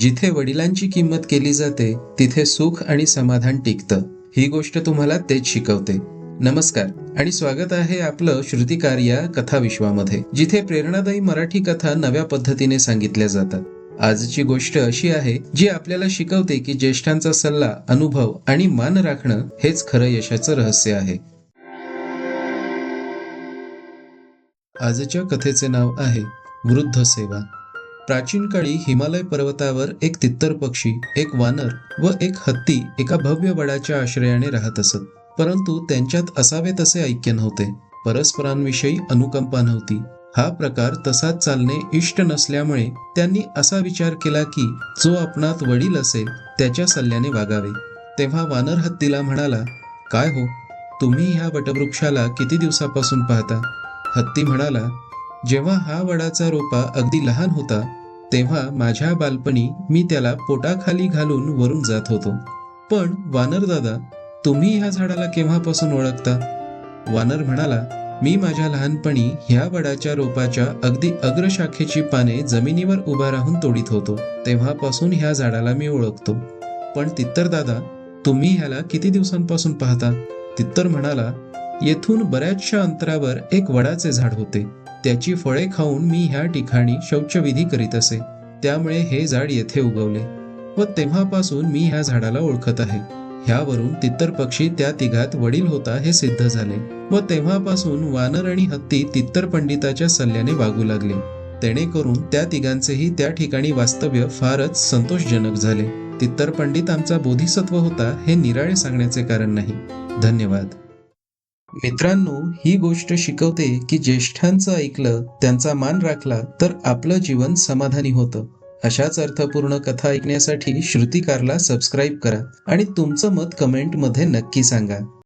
जिथे वडिलांची किंमत केली जाते तिथे सुख आणि समाधान टिकतं. ही गोष्ट तुम्हाला तेच शिकवते. नमस्कार आणि स्वागत आहे आपलं श्रुतिकार या कथा विश्वामध्ये जिथे प्रेरणादायी मराठी कथा नव्या पद्धतीने सांगितल्या जातात. आजची गोष्ट अशी आहे जी आपल्याला शिकवते की ज्येष्ठांचा सल्ला अनुभव आणि मान राखणं हेच खरं यशाचं रहस्य आहे. आजच्या कथेचे नाव आहे वृद्ध सेवा. प्राचीन काळी हिमालय पर्वतावर एक तित्तर पक्षी एक वानर व एक हत्ती एका भव्य वडाच्या आश्रयाने राहत असत. परंतु त्यांच्यात असावे तसे ऐक्य नव्हते. परस्परांविषयी अनुकंपा नव्हती. हा प्रकार तसाच चालणे इष्ट नसल्यामुळे त्यांनी असा विचार केला की जो आपणात वडील असेल त्याच्या सल्ल्याने वागावे. तेव्हा वानर हत्तीला म्हणाला काय हो? तुम्ही ह्या वटवृक्षाला किती दिवसापासून पाहता? हत्ती म्हणाला जेव्हा हा वडाचा रोपा अगदी लहान होता तेव्हा माझ्या बालपणी मी त्याला पोटाखाली घालून वरून जात होतो. पण वानर दादा तुम्ही ह्या झाडाला केव्हापासून ओळखता? वानर म्हणाला मी माझ्या लहानपणी ह्या वडाच्या रोपाच्या अगदी अग्रशाखेची पाने जमिनीवर उभा राहून तोडीत होतो. तेव्हापासून ह्या झाडाला मी ओळखतो. पण तित्तर दादा तुम्ही ह्याला किती दिवसांपासून पाहता? तित्तर म्हणाला येथून बऱ्याचशा अंतरावर एक वडाचे झाड होते. त्याची फळे खाऊन मी ह्या ठिकाणी शौचविधी करीत असे. त्यामुळे हे झाड येथे उगवले. व तेव्हापासून मी ह्या झाडाला ओळखत आहे. ह्यावरून तित्तर पक्षी त्या तिघात वडील होता हे सिद्ध झाले. व तेव्हापासून वानर आणि हत्ती तित्तर पंडिताच्या सल्ल्याने वागू लागले. तेणेकरून त्या तिघांचेही त्या ठिकाणी वास्तव्य फारच संतोषजनक झाले. तित्तर पंडित आमचा बोधिसत्व होता हे निराळे सांगण्याचे कारण नाही. धन्यवाद. मित्रांनो ही गोष्ट शिकवते की ज्येष्ठांचं ऐकलं त्यांचा मान राखला तर आपलं जीवन समाधानी होतं. अशाच अर्थपूर्ण कथा ऐकण्यासाठी श्रुतिकारला सबस्क्राईब करा आणि तुमचं मत कमेंटमध्ये नक्की सांगा.